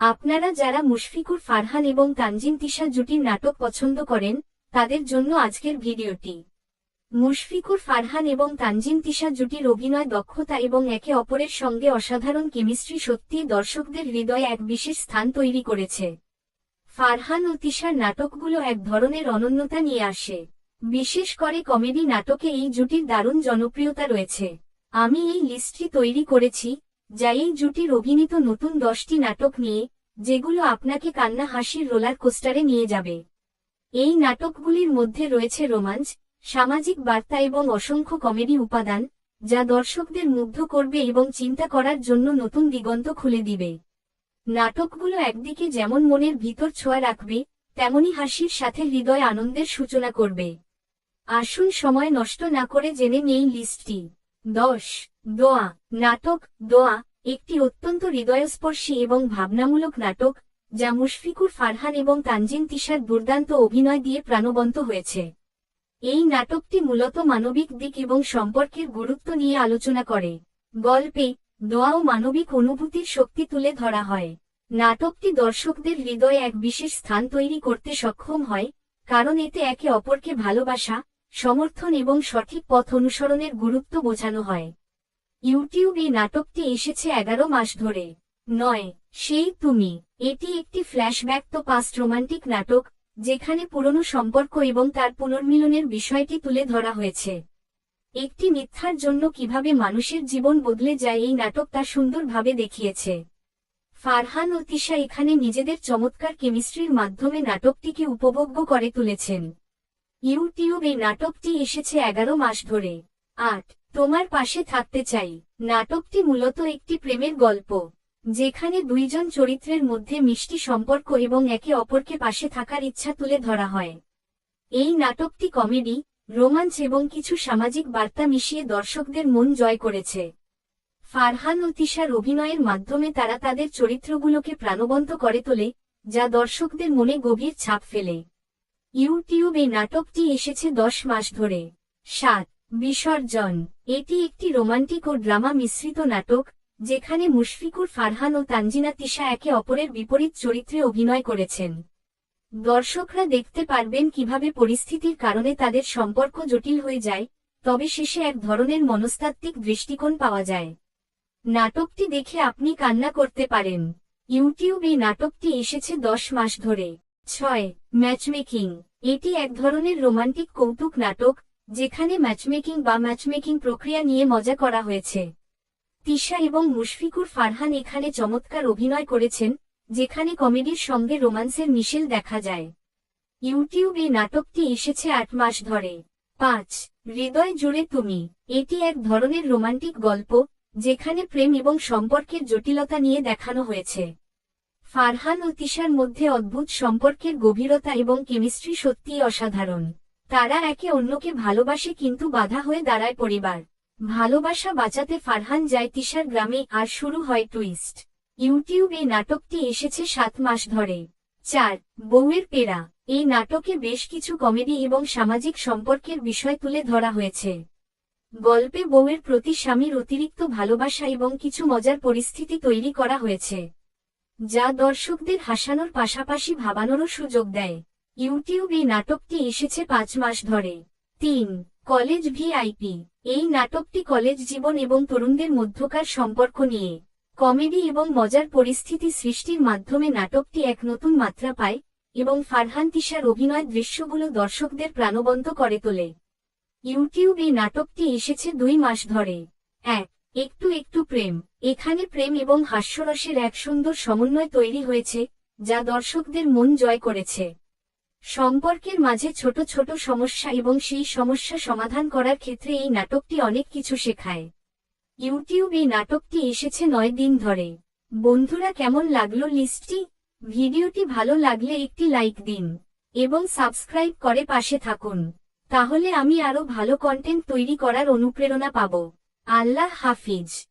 আপনারা যারা মুশফিকুর, ফারহান এবং তানজিন তিশা জুটির নাটক পছন্দ করেন, তাদের জন্য আজকের ভিডিওটি। মুশফিকুর, ফারহান এবং তানজিন তিশা জুটির অভিনয় দক্ষতা এবং একে অপরের সঙ্গে অসাধারণ কেমিস্ট্রি সত্যিই দর্শকদের হৃদয়ে এক বিশেষ স্থান তৈরি করেছে। ফারহান ও তিশার নাটকগুলো এক ধরনের অনন্যতা নিয়ে আসে। বিশেষ করে কমেডি নাটকে এই জুটির দারুণ জনপ্রিয়তা রয়েছে। আমি এই লিস্টটি তৈরি করেছি এই জুটির অভিনীত নতুন দশটি নাটক নিয়ে, যেগুলো আপনাকে কান্না হাসির রোলার কোস্টারে নিয়ে যাবে। এই নাটকগুলির মধ্যে রয়েছে রোমাঞ্চ, সামাজিক বার্তা এবং অসংখ্য কমেডি উপাদান, যা দর্শকদের মুগ্ধ করবে এবং চিন্তা করার জন্য নতুন দিগন্ত খুলে দিবে। নাটকগুলো একদিকে যেমন মনের ভিতর ছোঁয়া রাখবে, তেমনি হাসির সাথে হৃদয় আনন্দের সূচনা করবে। আসুন সময় নষ্ট না করে জেনে নেই লিস্টটি। দশ, দোয়া, নাটক, দোয়া, একটি অত্যন্ত হৃদয়স্পর্শী এবং ভাবনামূলক নাটক, যা মুশফিকুর ফারহান এবং তানজিন তিশার দুর্দান্ত অভিনয় দিয়ে প্রাণবন্ত হয়েছে। এই নাটকটি মূলত মানবিক দিক এবং সম্পর্কের গুরুত্ব নিয়ে আলোচনা করে। গল্পে, দোয়া ও মানবিক অনুভূতির শক্তি তুলে ধরা হয়। নাটকটি দর্শকদের হৃদয়ে এক বিশেষ স্থান তৈরি করতে সক্ষম হয়, কারণ এতে একে অপরকে ভালোবাসা সমর্থন এবং সঠিক পথ অনুসরণের গুরুত্ব বোঝানো হয়। ইউটিউব এই নাটকটি এসেছে এগারো মাস ধরে। নয় সেই তুমি। এটি একটি ফ্ল্যাশব্যাক তো পাস্ট রোমান্টিক নাটক, যেখানে পুরনো সম্পর্ক এবং তার পুনর্মিলনের বিষয়টি তুলে ধরা হয়েছে। একটি মিথ্যার জন্য কীভাবে মানুষের জীবন বদলে যায় এই নাটক তা সুন্দরভাবে দেখিয়েছে। ফারহান ও তিশা এখানে নিজেদের চমৎকার কেমিস্ট্রির মাধ্যমে নাটকটিকে উপভোগ্য করে তুলেছেন। ইউটিউব নাটকটি এসেছে এগারো মাস ধরে। আট, তোমার পাশে থাকতে চাই। নাটকটি মূলত একটি প্রেমের গল্প, যেখানে দুইজন চরিত্রের মধ্যে মিষ্টি সম্পর্ক এবং একে অপরকে পাশে থাকার ইচ্ছা তুলে ধরা হয়। এই নাটকটি কমেডি, রোমাঞ্চ এবং কিছু সামাজিক বার্তা মিশিয়ে দর্শকদের মন জয় করেছে। ফারহান ও তিশার অভিনয়ের মাধ্যমে তারা তাদের চরিত্রগুলোকে প্রাণবন্ত করে তোলে, যা দর্শকদের মনে গভীর ছাপ ফেলে। ইউটিউব নাটকটি এসেছে দশ মাস ধরে। সাত, বিসর্জন। এটি একটি রোমান্টিক ও ড্রামা মিশ্রিত নাটক, যেখানে মুশফিকুর ফারহান ও তানজিনা তিশা একে অপরের বিপরীত চরিত্রে অভিনয় করেছেন। দর্শকরা দেখতে পারবেন কীভাবে পরিস্থিতির কারণে তাদের সম্পর্ক জটিল হয়ে যায়, তবে শেষে এক ধরনের মনস্তাত্ত্বিক দৃষ্টিকোণ পাওয়া যায়। নাটকটি দেখে আপনি কান্না করতে পারেন। ইউটিউব নাটকটি এসেছে দশ মাস ধরে। ছয় ম্যাচমেকিং এটি এক ধরনের রোমান্টিক কৌতুক নাটক, যেখানে ম্যাচমেকিং বা ম্যাচমেকিং প্রক্রিয়া নিয়ে মজা করা হয়েছে। তিশা এবং মুশফিকুর ফারহান এখানে চমৎকার অভিনয় করেছেন, যেখানে কমেডির সঙ্গে রোমান্সের মিশেল দেখা যায়। ইউটিউব এই নাটকটি এসেছে আট মাস ধরে। পাঁচ, হৃদয় জুড়ে তুমি। এটি এক ধরনের রোমান্টিক গল্প, যেখানে প্রেম এবং সম্পর্কের জটিলতা নিয়ে দেখানো হয়েছে। ফারহান ও তিশার মধ্যে অদ্ভুত সম্পর্কের গভীরতা এবং কেমিস্ট্রি সত্যিই অসাধারণ। তারা একে অন্যকে ভালোবাসে কিন্তু বাধা হয়ে দাঁড়ায় পরিবার। ভালোবাসা বাঁচাতে ফারহান যায় তিশার গ্রামে আর শুরু হয় টুইস্ট। ইউটিউব এই নাটকটি এসেছে সাত মাস ধরে। চার, বউয়ের পেরা। এই নাটকে বেশ কিছু কমেডি এবং সামাজিক সম্পর্কের বিষয় তুলে ধরা হয়েছে। গল্পে বউয়ের প্রতি স্বামীর অতিরিক্ত ভালোবাসা এবং কিছু মজার পরিস্থিতি তৈরি করা হয়েছে। যা দর্শকদের হাসানোর পাশাপাশি ভাবানোরও সুযোগ দেয়। ইউটিউব এই নাটকটি এসেছে পাঁচ মাস ধরে। তিন, কলেজ ভিআইপি। এই নাটকটি কলেজ জীবন এবং তরুণদের মধ্যকার সম্পর্ক নিয়ে। কমেডি এবং মজার পরিস্থিতি সৃষ্টির মাধ্যমে নাটকটি এক নতুন মাত্রা পায় এবং ফারহান তিশার অভিনয় দৃশ্যগুলো দর্শকদের প্রাণবন্ত করে তোলে। ইউটিউব এই নাটকটি এসেছে দুই মাস ধরে। এক, একটু একটু প্রেম। এখানে প্রেম এবং হাস্যরসের এক সুন্দর সমন্বয় তৈরি হয়েছে, যা দর্শকদের মন জয় করেছে। সম্পর্কের মাঝে ছোট ছোট সমস্যা এবং সেই সমস্যা সমাধান করার ক্ষেত্রে এই নাটকটি অনেক কিছু শেখায়। ইউটিউব এই নাটকটি এসেছে নয় দিন ধরে। বন্ধুরা, কেমন লাগল লিস্টটি? ভিডিওটি ভালো লাগলে একটি লাইক দিন এবং সাবস্ক্রাইব করে পাশে থাকুন। তাহলে আমি আরও ভালো কন্টেন্ট তৈরি করার অনুপ্রেরণা পাব। আল্লাহ হাফিজ।